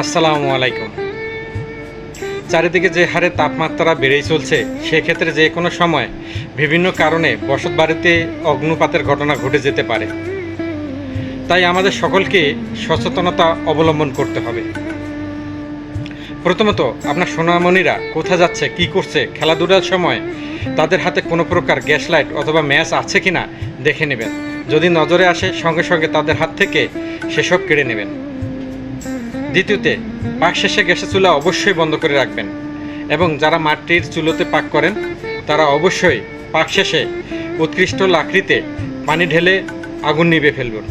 আসসালামু আলাইকুম। চারিদিকে যে হারে তাপমাত্রা বেড়েই চলছে, সেক্ষেত্রে যে কোনো সময় বিভিন্ন কারণে বসত বাড়িতে অগ্নুপাতের ঘটনা ঘটে যেতে পারে। তাই আমাদের সকলকে সচেতনতা অবলম্বন করতে হবে। প্রথমত, আপনার সোনামণিরা কোথা যাচ্ছে, কি করছে, খেলাধুলার সময় তাদের হাতে কোনো প্রকার গ্যাস লাইট অথবা ম্যাচ আছে কিনা দেখে নেবেন। যদি নজরে আসে, সঙ্গে সঙ্গে তাদের হাত থেকে সেসব কেড়ে নেবেন। দ্বিতীয়তে পাক শেষে গ্যাসের চুলা অবশ্যই বন্ধ করে রাখবেন। এবং যারা মাটির চুলোতে পাক করেন, তারা অবশ্যই পাক শেষে উৎকৃষ্ট লাকড়িতে পানি ঢেলে আগুন নিভিয়ে ফেলবেন।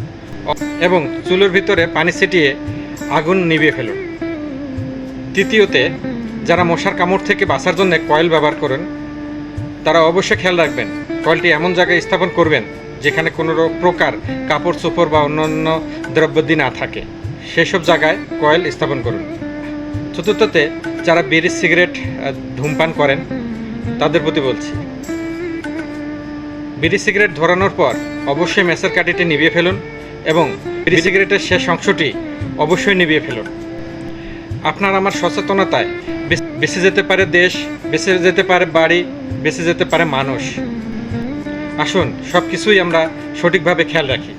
এবং চুলোর ভিতরে পানি ছিটিয়ে আগুন নিভিয়ে ফেলুন। তৃতীয়তে, যারা মশার কামড় থেকে বাঁচার জন্য কয়েল ব্যবহার করেন, তারা অবশ্যই খেয়াল রাখবেন, কয়েলটি এমন জায়গায় স্থাপন করবেন, যেখানে কোনো প্রকার কাপড় চোপড় বা অন্যান্য দ্রব্যাদি না থাকে। সেসব জায়গায় কয়েল স্থাপন করুন। চতুর্থতে, যারা বিড়ি, সিগারেট ধূমপান করেন, তাদের প্রতি বলছি। বিড়ি, সিগারেট ধরানোর পর অবশ্যই মেসের কাঠিটি নিভিয়ে ফেলুন এবং বিড়ি, সিগারেটের শেষ অংশটি অবশ্যই নিভিয়ে ফেলুন। আপনার আমার সচেতনতায় বেঁচে যেতে পারে দেশ, বেঁচে যেতে পারে বাড়ি, বেঁচে যেতে পারে মানুষ। আসুন সব কিছুই আমরা সঠিকভাবে খেয়াল রাখি।